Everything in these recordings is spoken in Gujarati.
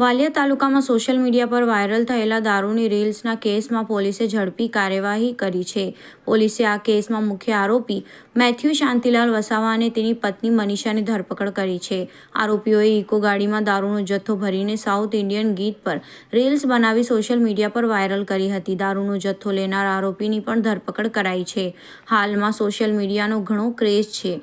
વાલિયા તાલુકામાં સોશિયલ મીડિયા પર વાયરલ થયેલા દારૂની રીલ્સના કેસમાં પોલીસે ઝડપી કાર્યવાહી કરી છે. પોલીસે આ કેસમાં મુખ્ય આરોપી મેથ્યુ શાંતિલાલ વસાવા અને તેની પત્ની મનીષાની ધરપકડ કરી છે. આરોપીઓએ ઇકો ગાડીમાં દારૂનો જથ્થો ભરીને સાઉથ ઇન્ડિયન ગીત પર રીલ્સ બનાવી સોશિયલ મીડિયા પર વાયરલ કરી હતી. દારૂનો જથ્થો લેનાર આરોપીની પણ ધરપકડ કરાઈ છે. હાલમાં સોશિયલ મીડિયાનો ઘણો ક્રેઝ છે.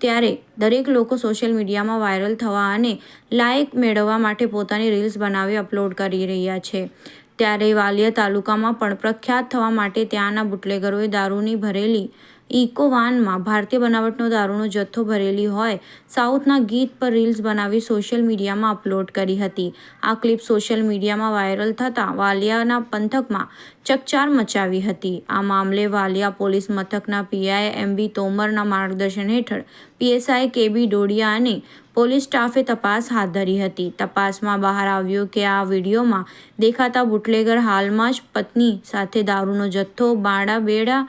ત્યારે દરેક લોકો સોશિયલ મીડિયામાં વાયરલ થવા અને લાઇક મેળવવા માટે પોતાની રીલ્સ બનાવી અપલોડ કરી રહ્યા છે. ત્યારે વાલિયા તાલુકામાં પણ પ્રખ્યાત થવા માટે ત્યાંના બુટલેગરોએ દારૂની ભરેલી ઇકો વાનમાં ભારતીય બનાવટનો દારૂનો જથ્થો ભરેલી હોય, સાઉથના ગીત પર રીલ્સ બનાવી સોશિયલ મીડિયામાં અપલોડ કરી હતી. આ ક્લિપ સોશિયલ મીડિયામાં વાયરલ થતાં વાલિયાના પંથકમાં ચકચાર મચાવી હતી. આ મામલે વાલિયા પોલીસ મથકના પીઆઈ એમ બી તોમરના માર્ગદર્શન હેઠળ પીએસઆઈ કેબી ડોડિયા અને પોલીસ સ્ટાફે તપાસ હાથ ધરી હતી. તપાસમાં બહાર આવ્યું કે આ વિડીયોમાં દેખાતા બુટલેગર હાલમાં જ પત્ની સાથે દારૂનો જથ્થો બાડાબેડા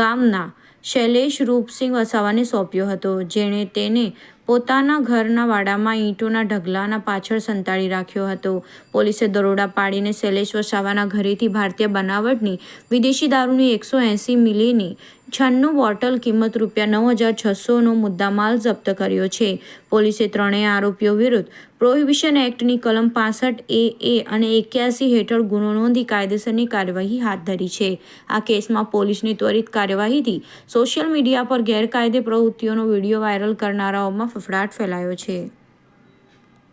ગામના શૈલેષ રૂપસિંહ વસાવાને સોંપ્યો હતો. જેણે તેને પોતાના ઘરના વાડામાં ઈંટોના ઢગલાના પાછળ સંતાડી રાખ્યો હતો. પોલીસે દરોડા પાડીને શૈલેષ વસાવાના ઘરેથી ભારતીય બનાવટની વિદેશી દારૂની એકસો એંસી મિલીની છન્નું બોટલ કિંમત રૂપિયા નવ હજાર છસોનો મુદ્દામાલ જપ્ત કર્યો છે. પોલીસે ત્રણેય આરોપીઓ વિરુદ્ધ પ્રોહિબિશન એક્ટની કલમ પાસઠ એ એ અને એક્યાસી હેઠળ ગુનો નોંધી કાયદેસરની કાર્યવાહી હાથ ધરી છે. આ કેસમાં પોલીસની ત્વરિત કાર્યવાહીથી સોશિયલ મીડિયા પર ગેરકાયદે પ્રવૃત્તિઓનો વીડિયો વાયરલ કરનારાઓમાં ફફડાટ ફેલાયો છે.